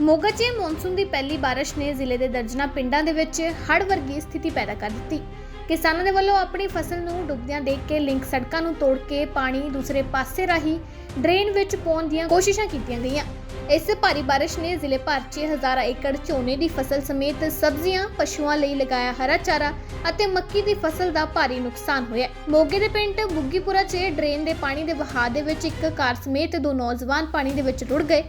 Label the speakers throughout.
Speaker 1: ਮੋਗਾ 'ਚ ਮੌਨਸੂਨ ਦੀ ਪਹਿਲੀ ਬਾਰਿਸ਼ ਨੇ ਜ਼ਿਲ੍ਹੇ ਦੇ ਦਰਜਨਾ ਪਿੰਡਾਂ ਦੇ ਵਿੱਚ ਹੜ੍ਹ ਵਰਗੀ ਸਥਿਤੀ ਪੈਦਾ ਕਰ ਦਿੱਤੀ। ਕਿਸਾਨਾਂ ਦੇ ਵੱਲੋਂ ਆਪਣੀ ਫਸਲ ਨੂੰ ਡੁੱਬਦਿਆਂ ਦੇਖ ਕੇ ਲਿੰਕ ਸੜਕਾਂ ਨੂੰ ਤੋੜ ਕੇ ਪਾਣੀ ਦੂਸਰੇ ਪਾਸੇ ਰਾਹੀਂ ਡਰੇਨ ਵਿੱਚ ਪਾਉਣ ਦੀਆਂ ਕੋਸ਼ਿਸ਼ਾਂ ਕੀਤੀਆਂ ਗਈਆਂ। ਇਸ ਭਾਰੀ ਬਾਰਿਸ਼ ਨੇ ਜ਼ਿਲ੍ਹੇ ਭਰ 'ਚ ਹਜ਼ਾਰਾਂ ਏਕੜ ਝੋਨੇ ਦੀ ਫਸਲ ਸਮੇਤ ਸਬਜ਼ੀਆਂ, ਪਸ਼ੂਆਂ ਲਈ ਲਗਾਇਆ ਹਰਾ ਚਾਰਾ ਅਤੇ ਮੱਕੀ ਦੀ ਫਸਲ ਦਾ ਭਾਰੀ ਨੁਕਸਾਨ ਹੋਇਆ ਮੋਗੇ ਦੇ ਪਿੰਡ ਬੁੱਗੀਪੁਰਾ 'ਚ ਡਰੇਨ ਦੇ ਪਾਣੀ ਦੇ ਵਹਾਅ ਦੇ ਵਿੱਚ ਇੱਕ ਕਾਰ ਸਮੇਤ ਦੋ ਨੌਜਵਾਨ ਪਾਣੀ ਦੇ ਵਿੱਚ ਰੁੜ ਗਏ।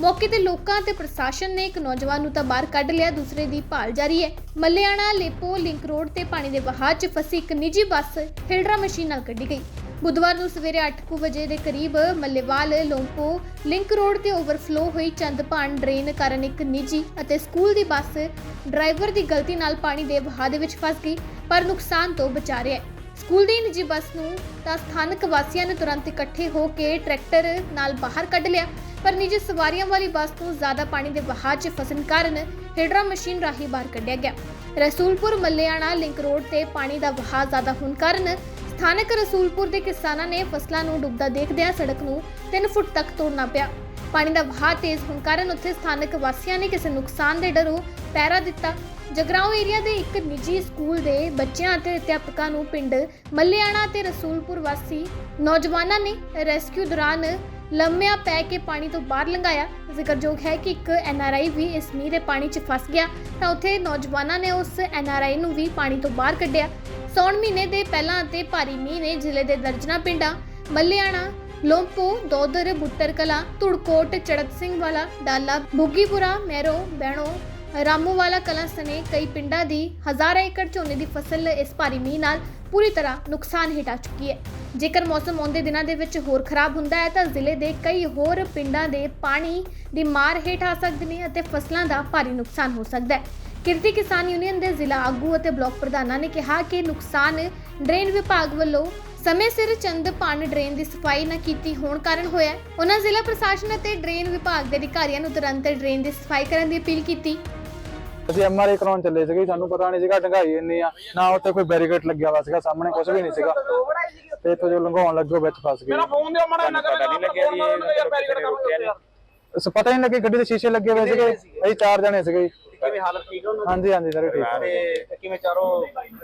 Speaker 1: ਮੌਕੇ ਤੇ ਲੋਕਾਂ ਤੇ ਪ੍ਰਸ਼ਾਸਨ ਨੇ ਇੱਕ ਨੌਜਵਾਨ ਨੂੰ ਤਾਂ ਬਾਹਰ ਕੱਢ ਲਿਆ, ਦੂਸਰੇ ਦੀ ਭਾਲ ਜਾਰੀ ਹੈ। ਮੱਲਿਆਣਾ ਲੇਪੋ ਲਿੰਕ ਰੋਡ ਤੇ ਪਾਣੀ ਦੇ ਵਹਾਅ 'ਚ ਫਸੀ ਇੱਕ ਨਿੱਜੀ ਬੱਸ ਹਿਲਡਰਾ ਮਸ਼ੀਨ ਨਾਲ ਕੱਢੀ ਗਈ। ਬੁੱਧਵਾਰ ਨੂੰ ਸਵੇਰੇ 8:00 ਵਜੇ ਦੇ ਕਰੀਬ ਮੱਲੇਵਾਲ, ਲੋਂਪੋ ਲਿੰਕ ਰੋਡ ਤੇ ਓਵਰਫਲੋ ਹੋਈ ਚੰਦਪਾਨ ਡਰੇਨ ਕਾਰਨ ਇੱਕ ਨਿੱਜੀ ਅਤੇ ਸਕੂਲ ਦੀ ਬੱਸ ਡਰਾਈਵਰ ਦੀ ਗਲਤੀ ਨਾਲ ਪਾਣੀ ਦੇ ਵਹਾਅ ਦੇ ਵਿੱਚ ਫਸ ਗਈ, ਪਰ ਨੁਕਸਾਨ ਤੋਂ ਬਚਾ ਰਿਹਾ ਹੈ। ਸਕੂਲ ਦੀ ਨਿੱਜੀ ਬੱਸ ਨੂੰ ਤਾਂ ਸਥਾਨਕ ਵਾਸੀਆਂ ਨੇ ਤੁਰੰਤ ਇਕੱਠੇ ਹੋ ਕੇ ਟਰੈਕਟਰ ਨਾਲ ਬਾਹਰ ਕੱਢ ਲਿਆ। ਪਰ ਨਿੱਜੀ ਸਵਾਰੀਆਂ ਵਾਲੀ ਬੱਸ ਨੂੰ ਜ਼ਿਆਦਾ ਪਾਣੀ ਦੇ ਵਹਾਅ 'ਚ ਫਸਣ ਕਾਰਨ ਹਿਡਰਾ ਮਸ਼ੀਨ ਰਾਹੀਂ ਬਾਹਰ ਕੱਢਿਆ ਗਿਆ। ਰਸੂਲਪੁਰ, ਮੱਲਿਆਣਾ ਲਿੰਕ ਰੋਡ ਤੇ ਪਾਣੀ ਦਾ ਵਹਾਅ ਜ਼ਿਆਦਾ ਹੋਣ ਕਾਰਨ ਸਥਾਨਕ ਰਸੂਲਪੁਰ ਦੇ ਕਿਸਾਨਾਂ ਨੇ ਫਸਲਾਂ ਨੂੰ ਡੁੱਬਦਾ ਦੇਖਦਿਆਂ ਸੜਕ ਨੂੰ 3 ਫੁੱਟ ਤੱਕ ਤੋੜਨਾ ਪਿਆ। ਪਾਣੀ ਦਾ ਵਹਾਅ ਤੇਜ਼ ਹੋਣ ਕਾਰਨ ਉੱਥੇ ਸਥਾਨਕ ਵਾਸੀਆਂ ਨੇ ਕਿਸੇ ਨੁਕਸਾਨ ਦੇ ਡਰੋਂ ਪਹਿਰਾ ਦਿੱਤਾ। ਜਗਰਾਉਂ ਏਰੀਆ ਦੇ ਇੱਕ ਨਿੱਜੀ ਸਕੂਲ ਦੇ ਬੱਚਿਆਂ ਅਤੇ ਅਧਿਆਪਕਾਂ ਨੂੰ ਪਿੰਡ ਮੱਲਿਆਣਾ ਤੇ ਰਸੂਲਪੁਰ ਵਾਸੀ ਨੌਜਵਾਨਾਂ ਨੇ ਰੈਸਕਿਊ ਦੌਰਾਨ ਲੰਮਿਆਂ ਪੈ ਕੇ ਪਾਣੀ ਤੋਂ ਬਾਹਰ ਲੰਘਾਇਆ। ਜ਼ਿਕਰਯੋਗ ਹੈ ਕਿ ਇੱਕ ਐਨਆਰਆਈ ਵੀ ਇਸ ਮੀਂਹ ਦੇ ਪਾਣੀ 'ਚ ਫਸ ਗਿਆ ਤਾਂ ਉੱਥੇ ਨੌਜਵਾਨਾਂ ਨੇ ਉਸ ਐਨਆਰਆਈ ਨੂੰ ਵੀ ਪਾਣੀ ਤੋਂ ਬਾਹਰ ਕੱਢਿਆ। ਸੌਣ ਮਹੀਨੇ ਦੇ ਪਹਿਲਾਂ ਅਤੇ ਭਾਰੀ ਮੀਂਹ ਨੇ ਜ਼ਿਲ੍ਹੇ ਦੇ ਦਰਜਨਾ ਪਿੰਡਾਂ ਮੱਲਿਆਣਾ ਲੋਂਪੋ, ਦੋਦਰ ਬੁੱਟਰ ਕਲਾਂ ਚੜਤ ਵਾਲਾ, ਡਾਲਾ ਬੁੱਗੀਪੁਰਾ ਮੈਰੋ, ਬੈਣੋ ਰਾਮੂਵਾਲਾ ਕਲਾਂ ਸਨੇ ਕਈ ਪਿੰਡਾਂ ਦੀ ਹਜ਼ਾਰਾਂ ਏਕੜ ਝੋਨੇ ਦੀ ਫਸਲ ਇਸ ਭਾਰੀ ਮੀਂਹ ਨਾਲ ਪੂਰੀ ਤਰ੍ਹਾਂ ਨੁਕਸਾਨ ਹੇਠ ਆ ਚੁੱਕੀ ਹੈ। ਜੇਕਰ ਮੌਸਮ ਆਉਂਦੇ ਦਿਨਾਂ ਦੇ ਵਿੱਚ ਹੋਰ ਖਰਾਬ ਹੁੰਦਾ ਹੈ ਤਾਂ ਜ਼ਿਲ੍ਹੇ ਦੇ ਕਈ ਹੋਰ ਪਿੰਡਾਂ ਦੇ ਪਾਣੀ ਦੀ ਮਾਰ ਹੇਠ ਆ ਸਕਦੇ ਨੇ ਅਤੇ ਫਸਲਾਂ ਦਾ ਭਾਰੀ ਨੁਕਸਾਨ ਹੋ ਸਕਦਾ ਹੈ। ਕਿਰਤੀ ਕਿਸਾਨ ਯੂਨੀਅਨ ਦੇ ਜ਼ਿਲ੍ਹਾ ਆਗੂ ਅਤੇ ਬਲਾਕ ਪ੍ਰਧਾਨਾਂ ਨੇ ਕਿਹਾ ਕਿ ਨੁਕਸਾਨ ਡਰੇਨ ਵਿਭਾਗ ਵੱਲੋਂ ਸਮੇਂ ਸਿਰ ਚੰਦ ਪਾਣ ਡਰੇਨ ਦੀ ਸਫ਼ਾਈ ਨਾ ਕੀਤੀ ਹੋਣ ਕਾਰਨ ਹੋਇਆ। ਉਹਨਾਂ ਜ਼ਿਲ੍ਹਾ ਪ੍ਰਸ਼ਾਸਨ ਅਤੇ ਡਰੇਨ ਵਿਭਾਗ ਦੇ ਅਧਿਕਾਰੀਆਂ ਨੂੰ ਤੁਰੰਤ ਡਰੇਨ ਦੀ ਸਫ਼ਾਈ ਕਰਨ ਦੀ ਅਪੀਲ ਕੀਤੀ।
Speaker 2: ਅਸੀਂ ਐਮਆਰਆਈ ਕਰਾਉਣ ਚੱਲੇ ਸੀਗੇ ਸਾਨੂੰ ਪਤਾ ਨਹੀਂ ਸੀਗਾ ਢੰਗਾਈ ਇੰਨੀ ਆ ਨਾ ਉੱਤੇ ਕੋਈ ਬੈਰੀਕੇਡ ਲੱਗਿਆ ਹੋਇਆ ਸੀਗਾ ਸਾਹਮਣੇ ਕੁਝ ਵੀ ਨਹੀਂ ਸੀਗਾ। ਤੇ ਇੱਥੋਂ ਜੋ ਲੰਘਾਉਣ ਲੱਗੋ ਵਿੱਚ ਫਸ ਗਏ।
Speaker 3: ਫੋਨ ਦਿਓ ਮੜਾ ਨਗਰ
Speaker 4: ਪਤਾ ਨਹੀਂ ਲੱਗਿਆ ਜੀ ਇਹ ਬੈਰੀਕੇਡ
Speaker 2: ਇਸ ਪਤਾ ਹੀ ਨਹੀਂ ਲੱਗੇ ਗੱਡੀ ਦੇ ਸ਼ੀਸ਼ੇ ਲੱਗੇ ਹੋਏ ਸੀਗੇ। ਅਸੀਂ ਚਾਰ ਜਣੇ ਸੀਗੇ ਜੀ।
Speaker 4: ਕਿਵੇਂ ਹਾਲਤ ਠੀਕ ਹੈ ਉਹਨਾਂ
Speaker 2: ਹਾਂਜੀ ਹਾਂਜੀ ਸਾਰੇ ਠੀਕ ਆ।
Speaker 4: ਦੀ ਤੇ ਕਿਵੇਂ ਚਾਰੋਂ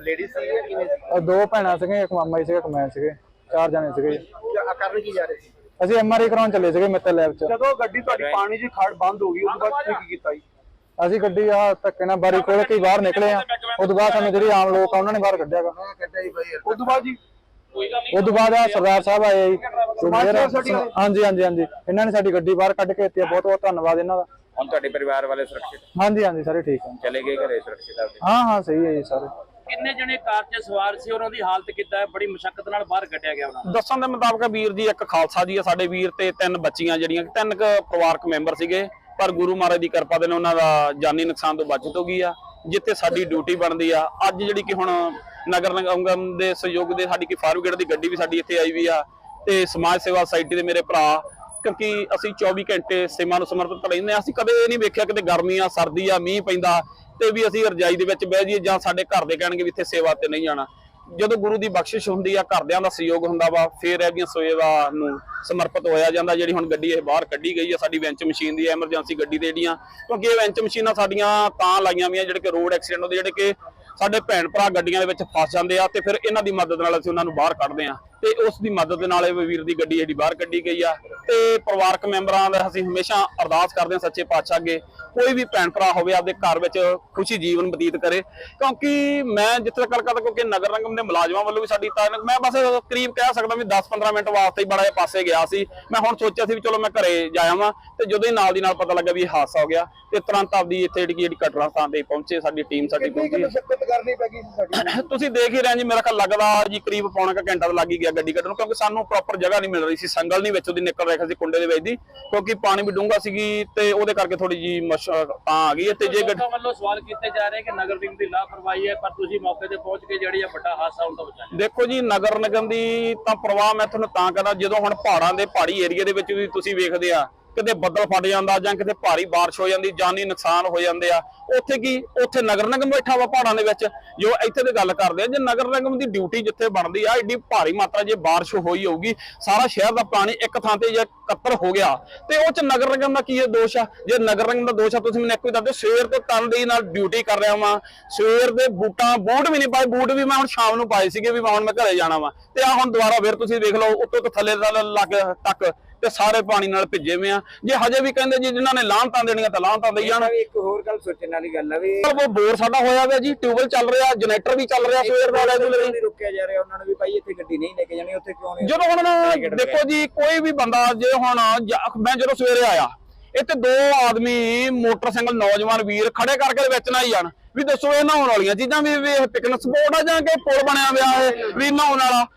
Speaker 4: ਲੇਡੀਜ਼ ਸੀ ਜਾਂ ਕਿਵੇਂ
Speaker 2: ਅਹ ਦੋ ਭੈਣਾਂ ਸੀਗੀਆਂ ਇੱਕ ਮਾਮਾ ਜੀ ਸੀਗਾ ਇੱਕ ਮੈਂ ਸੀਗੇ ਚਾਰ ਜਣੇ ਸੀਗੇ ਜੀ।
Speaker 4: ਜਾਂ ਕਰਨ ਕੀ ਜਾ ਰਹੇ ਸੀ?
Speaker 2: ਅਸੀਂ ਐਮਆਰਆਈ ਕਰਾਉਣ ਚੱਲੇ ਸੀਗੇ ਮਿੱਤਲ ਲੈਬ 'ਚ।
Speaker 3: ਜਦੋਂ ਗੱਡੀ ਤੁਹਾਡੀ ਪਾਣੀ 'ਚ ਖੜ ਬੰਦ ਹੋ ਗਈ ਉਸ ਤੋਂ ਬਾਅਦ ਤੁਸੀਂ ਕੀ ਕੀਤਾ ਜੀ?
Speaker 2: ਅਸੀਂ ਗੱਡੀ ਆ ਧੱਕੇ ਨਾਲ ਬਾਰੀ ਖੋਲ ਕੇ ਬਾਹਰ ਨਿਕਲੇ ਆ। ਉਸ ਤੋਂ ਬਾਅਦ ਸਾਨੂੰ ਜਿਹੜੀ ਆਮ ਲੋਕ ਆ ਉਹਨਾਂ ਨੇ ਬਾਹਰ ਕੱਢਿਆਗਾ
Speaker 3: ਉਸ ਤੋਂ ਬਾਅਦ ਜੀ?
Speaker 2: ਉਸ ਤੋਂ ਬਾਅਦ ਆ ਸਰਦਾਰ ਸਾਹਿਬ ਆਏ ਜੀ। ਹਾਂਜੀ ਹਾਂਜੀ ਹਾਂਜੀ। ਇਹਨਾਂ ਨੇ ਸਾਡੀ ਗੱਡੀ ਬਾਹਰ ਕੱਢ ਕੇ ਦਿੱਤੀ ਆ। ਬਹੁਤ ਬਹੁਤ ਧੰਨਵਾਦ ਇਹਨਾਂ ਦਾ।
Speaker 4: ਹੁਣ ਤੁਹਾਡੇ ਪਰਿਵਾਰ ਵਾਲੇ ਸੁਰੱਖਿਤ
Speaker 2: ਹਾਂਜੀ ਹਾਂਜੀ ਸਾਰੇ ਠੀਕ ਆ
Speaker 4: ਚਲੇ ਗਏ ਘਰੇ ਸੁਰੱਖਿਤ ਆਪਦੇ?
Speaker 2: ਹਾਂ ਹਾਂ ਸਹੀ ਹੈ ਜੀ ਸਾਰੇ।
Speaker 5: ਕਿੰਨੇ ਜਣੇ ਕਾਰ 'ਚ ਸਵਾਰ ਸੀ ਉਹਨਾਂ ਦੀ ਹਾਲਤ ਕਿੱਦਾਂ ਹੈ? ਬੜੀ ਮੁਸ਼ਕਲ ਨਾਲ ਬਾਹਰ ਕੱਢਿਆ ਗਿਆ ਉਹਨਾਂ ਨੂੰ।
Speaker 6: ਦੱਸਣ ਦੇ ਮੁਤਾਬਕ ਵੀਰ ਜੀ ਇੱਕ ਖਾਲਸਾ ਜੀ ਆ ਸਾਡੇ ਵੀਰ ਤੇ ਤਿੰਨ ਬੱਚੀਆਂ ਜਿਹੜੀਆਂ ਤਿੰਨ ਕੁ ਪਰਿਵਾਰਕ ਮੈਂਬਰ ਸੀਗੇ। ਪਰ ਗੁਰੂ ਮਹਾਰਾਜ ਦੀ ਕਿਰਪਾ ਦੇ ਨਾਲ ਉਹਨਾਂ ਦਾ ਜਾਨੀ ਨੁਕਸਾਨ ਤੋਂ ਬਚਤ ਹੋ ਗਈ ਆ ਜਿੱਥੇ ਸਾਡੀ ਡਿਊਟੀ ਬਣਦੀ ਆ। ਅੱਜ ਜਿਹੜੀ ਕਿ ਹੁਣ ਨਗਰ ਨਿਗਮ ਦੇ ਸਹਿਯੋਗ ਦੇ ਸਾਡੀ ਕਿ ਫਾਇਰ ਬ੍ਰਿਗੇਡ ਦੀ ਗੱਡੀ ਵੀ ਸਾਡੀ ਇੱਥੇ ਆਈ ਵੀ ਆ ਤੇ ਸਮਾਜ ਸੇਵਾ ਸੁਸਾਇਟੀ ਦੇ ਮੇਰੇ ਭਰਾ ਕਿਉਂਕਿ ਅਸੀਂ 24 ਘੰਟੇ ਸੇਵਾ ਨੂੰ ਸਮਰਪਿਤ ਰਹਿੰਦੇ ਹਾਂ। ਅਸੀਂ ਕਦੇ ਇਹ ਨਹੀਂ ਵੇਖਿਆ ਕਿਤੇ ਗਰਮੀ ਆ, ਸਰਦੀ ਆ, ਮੀਂਹ ਪੈਂਦਾ ਤੇ ਵੀ ਅਸੀਂ ਰਜਾਈ ਦੇ ਵਿੱਚ ਬਹਿ ਜਾਈਏ ਜਾਂ ਸਾਡੇ ਘਰ ਦੇ ਕਹਿਣਗੇ ਵੀ ਇੱਥੇ ਸੇਵਾ ਤੇ ਨਹੀਂ ਜਾਣਾ ਜਦੋਂ ਗੁਰੂ ਦੀ ਬਖਸ਼ਿਸ਼ ਹੁੰਦੀ ਆ, ਘਰਦਿਆਂ ਦਾ ਸਹਿਯੋਗ ਹੁੰਦਾ ਵਾ, ਫੇਰ ਇਹਦੀਆਂ ਸੇਵਾ ਨੂੰ ਸਮਰਪਿਤ ਹੋਇਆ ਜਾਂਦਾ, ਜਿਹੜੀ ਹੁਣ ਗੱਡੀ ਇਹ ਬਾਹਰ ਕੱਢੀ ਗਈ ਆ, ਸਾਡੀ ਵੈਂਚ ਮਸ਼ੀਨ ਦੀ ਐਮਰਜੈਂਸੀ ਗੱਡੀ ਦੇ ਜਿਹੜੀਆਂ ਕਿਉਂਕਿ ਇਹ ਵੈਂਚ ਮਸ਼ੀਨਾਂ ਸਾਡੀਆਂ ਤਾਂ ਲਾਈਆਂ ਵੀਆਂ ਜਿਹੜੇ ਕਿ ਰੋਡ ਐਕਸੀਡੈਂਟ ਹੁੰਦੇ, ਜਿਹੜੇ ਕਿ ਸਾਡੇ ਭੈਣ ਭਰਾ ਗੱਡੀਆਂ ਦੇ ਵਿੱਚ ਫਸ ਜਾਂਦੇ ਆ ਤੇ ਫਿਰ ਇਹਨਾਂ ਦੀ ਮਦਦ ਨਾਲ ਅਸੀਂ ਉਹਨਾਂ ਨੂੰ ਬਾਹਰ ਕੱਢਦੇ ਆ। ਤੇ ਉਸ ਦੀ ਮਦਦ ਦੇ ਨਾਲ ਇਹ ਵੀਰ ਦੀ ਗੱਡੀ ਜਿਹੜੀ ਬਾਹਰ ਕੱਢੀ ਗਈ ਆ। ਤੇ ਪਰਿਵਾਰਕ ਮੈਂਬਰਾਂ ਦਾ ਅਸੀਂ ਹਮੇਸ਼ਾ ਅਰਦਾਸ ਕਰਦੇ ਹਾਂ ਸੱਚੇ ਪਾਤਸ਼ਾਹ ਅੱਗੇ ਕੋਈ ਵੀ ਭੈਣ ਭਰਾ ਹੋਵੇ ਆਪਦੇ ਘਰ ਵਿੱਚ ਖੁਸ਼ੀ ਜੀਵਨ ਬਤੀਤ ਕਰੇ। ਕਿਉਂਕਿ ਮੈਂ ਜਿੱਥੇ ਤੱਕ ਕਰਦਾ ਕਿਉਂਕਿ ਨਗਰ ਨਿਗਮ ਦੇ ਮੁਲਾਜ਼ਮਾਂ ਵੱਲੋਂ ਵੀ ਸਾਡੀ ਤਾਂ ਮੈਂ ਬਸ ਕਰੀਬ ਕਹਿ ਸਕਦਾ ਵੀ 10-15 ਮਿੰਟ ਵਾਸਤੇ ਹੀ ਬੜਾ ਜਿਹਾ ਪਾਸੇ ਗਿਆ ਸੀ। ਮੈਂ ਹੁਣ ਸੋਚਿਆ ਸੀ ਵੀ ਚਲੋ ਮੈਂ ਘਰੇ ਜਾ ਆਵਾਂ ਤੇ ਜਦੋਂ ਹੀ ਨਾਲ ਦੀ ਨਾਲ ਪਤਾ ਲੱਗਾ ਵੀ ਇਹ ਹਾਦਸਾ ਹੋ ਗਿਆ ਤੇ ਤੁਰੰਤ ਆਪਦੀ ਇੱਥੇ ਜਿਹੜੀ ਜਿਹੜੀ ਘਟਨਾ ਸਥਾਨ ਤੇ ਪਹੁੰਚੇ ਸਾਡੀ ਟੀਮ ਸਾਡੀ ਪਹੁੰਚੀ ਤੁਸੀਂ ਦੇਖ ਹੀ ਰਹੇ ਜੀ ਮੇਰਾ ਖਿਆਲ ਲੱਗਦਾ ਜੀ ਕਰੀਬ ਪੌਣਾ ਘੰਟਾ ਲੱਗ ਹੀ ਗਿਆ ਗੱਡੀ ਕੱਢਣ ਨੂੰ ਕਿਉਂਕਿ ਸਾਨੂੰ ਪ੍ਰੋਪਰ ਜਗ੍ਹਾ ਨਹੀਂ ਮਿਲ ਰਹੀ ਸੀ। ਸੰਗਲ ਨਹੀਂ ਵਿੱਚ ਉਹਦੀ ਨਿਕਲ ਰਿਹਾ ਸੀ ਕੁੰਡੇ ਦੇ ਵਿੱਚ ਦੀ ਕਿਉਂਕਿ ਪਾਣੀ ਵੀ ਡੂੰਘਾ ਸੀਗੀ ਤੇ ਉਹਦੇ ਕਰਕੇ ਥੋੜੀ ਜੀ ਤਾਂ ਆ ਗਈ ਤੇ ਜੇ ਗੱਡੀ
Speaker 5: ਵੱਲੋਂ ਸਵਾਲ ਕੀਤੇ ਜਾ ਰਹੇ ਕਿ ਨਗਰ ਨਿਗਮ ਦੀ ਲਾਪਰਵਾਹੀ ਹੈ ਪਰ ਤੁਸੀਂ ਮੌਕੇ ਤੇ ਪਹੁੰਚ ਕੇ ਜਿਹੜੀ ਆ ਵੱਡਾ ਹਾਦਸਾ ਤੋਂ ਬਚਾਇਆ
Speaker 6: ਦੇਖੋ ਜੀ ਨਗਰ ਨਿਗਮ ਦੀ ਤਾਂ ਪ੍ਰਵਾਹ ਮੈਂ ਤੁਹਾਨੂੰ ਤਾਂ ਕਹਿੰਦਾ ਜਦੋਂ ਹੁਣ ਪਹਾੜਾਂ ਦੇ ਪਹਾੜੀ ਏਰੀਆ ਦੇ ਵਿੱਚ ਵੀ ਤੁਸੀਂ ਵੇਖਦੇ ਆ ਕਿਤੇ ਬੱਦਲ ਫਟ ਜਾਂਦਾ ਜਾਂ ਕਿਤੇ ਭਾਰੀ ਬਾਰਿਸ਼ ਹੋ ਜਾਂਦੀ, ਜਾਨੀ ਨੁਕਸਾਨ ਹੋ ਜਾਂਦੇ ਆ। ਉੱਥੇ ਕੀ? ਉੱਥੇ ਨਗਰ ਨਿਗਮ ਬੈਠਾ ਵਾ ਪਹਾੜਾਂ ਦੇ ਵਿੱਚ। ਜੋ ਇੱਥੇ ਤੇ ਗੱਲ ਕਰਦੇ ਆ, ਜੇ ਨਗਰ ਨਿਗਮ ਦੀ ਡਿਊਟੀ ਜਿੱਥੇ ਬਣਦੀ ਆ ਏਡੀ ਭਾਰੀ ਮਾਤਰਾ ਜੇ ਬਾਰਿਸ਼ ਹੋਈ ਹੋਊਗੀ, ਸਾਰਾ ਸ਼ਹਿਰ ਦਾ ਪਾਣੀ ਇੱਕ ਥਾਂ ਤੇ ਜੇ ਇਕੱਤਰ ਹੋ ਗਿਆ, ਤੇ ਉਹ ਚ ਨਗਰ ਨਿਗਮ ਦਾ ਕੀ ਇਹ ਦੋਸ਼ ਆ? ਜੇ ਨਗਰ ਨਿਗਮ ਦਾ ਦੋਸ਼ ਆ, ਤੁਸੀਂ ਮੈਨੂੰ ਇੱਕ ਵੀ ਦੱਸ ਦਿਓ, ਸਵੇਰ ਤੋਂ ਤਨ ਨਾਲ ਡਿਊਟੀ ਕਰ ਰਿਹਾ ਵਾਂ। ਸਵੇਰ ਦੇ ਬੂਟਾਂ, ਬੂਟ ਵੀ ਨਹੀਂ ਪਾਏ, ਬੂਟ ਵੀ ਮੈਂ ਹੁਣ ਸ਼ਾਮ ਨੂੰ ਪਾਏ ਸੀਗੇ, ਵੀ ਮੈਂ ਹੁਣ ਮੈਂ ਘਰੇ ਜਾਣਾ ਵਾਂ। ਤੇ ਆ ਹੁਣ ਦੁਬਾਰਾ ਫਿਰ ਤੁਸੀਂ ਦੇਖ ਲਓ, ਉੱਤੋਂ ਤੋਂ ਥੱਲੇ ਦਾ ਤੱਕ ਤੇ ਸਾਰੇ ਪਾਣੀ ਨਾਲ ਭਿੱਜੇ ਹੋਏ ਆ। ਜੇ ਹਜੇ ਵੀ ਕਹਿੰਦੇ ਜੀ ਜਿਨ੍ਹਾਂ ਨੇ ਲਾਹਨਤਾਂ ਦੇਣੀਆਂ ਤਾਂ ਲਾਹਨਤਾਂ ਦੇਈ ਜਾਣ
Speaker 4: ਇੱਕ ਹੋਰ ਗੱਲ ਸੋਚਣ ਵਾਲੀ ਗੱਲ ਆ ਵੀ
Speaker 6: ਉਹ ਬੋਰ ਸਾਡਾ ਹੋਇਆ ਹੋਇਆ ਜੀ ਟਿਊਬਲ ਚੱਲ ਰਿਹਾ ਜਨਰੇਟਰ ਵੀ ਚੱਲ ਰਿਹਾ ਸਵੇਰ ਦਾ ਰੈਗੂਲਰ
Speaker 4: ਰੁਕਿਆ ਜਾ ਰਿਹਾ ਉਹਨਾਂ ਨੂੰ ਵੀ ਭਾਈ ਇੱਥੇ ਗੱਡੀ ਨਹੀਂ ਲੈ ਕੇ ਜਾਣੀ ਉੱਥੇ ਕਿਉਂ ਨਹੀਂ?
Speaker 6: ਜਦੋਂ ਹੁਣ ਦੇਖੋ ਜੀ ਕੋਈ ਵੀ ਬੰਦਾ ਜੇ ਹੁਣ ਮੈਂ ਜਦੋਂ ਸਵੇਰੇ ਆਇਆ ਇੱਥੇ ਦੋ ਆਦਮੀ ਮੋਟਰਸਾਈਕਲ ਨੌਜਵਾਨ ਵੀਰ ਖੜੇ ਕਰਕੇ ਵਿੱਚ ਨਾ ਹੀ ਜਾਣ। ਵੀ ਦੱਸੋ ਇਹ ਨਹਾਉਣ ਵਾਲੀਆਂ ਚੀਜ਼ਾਂ ਵੀ ਵੀ ਇਹ ਪਿਕਨਿਕ ਸਪੋਟ ਆ ਜਾਂ ਕਿ ਪੁਲ ਬਣਿਆ ਹੋਇਆ ਹੈ ਵੀ ਨਹਾਉਣ ਵਾਲਾ?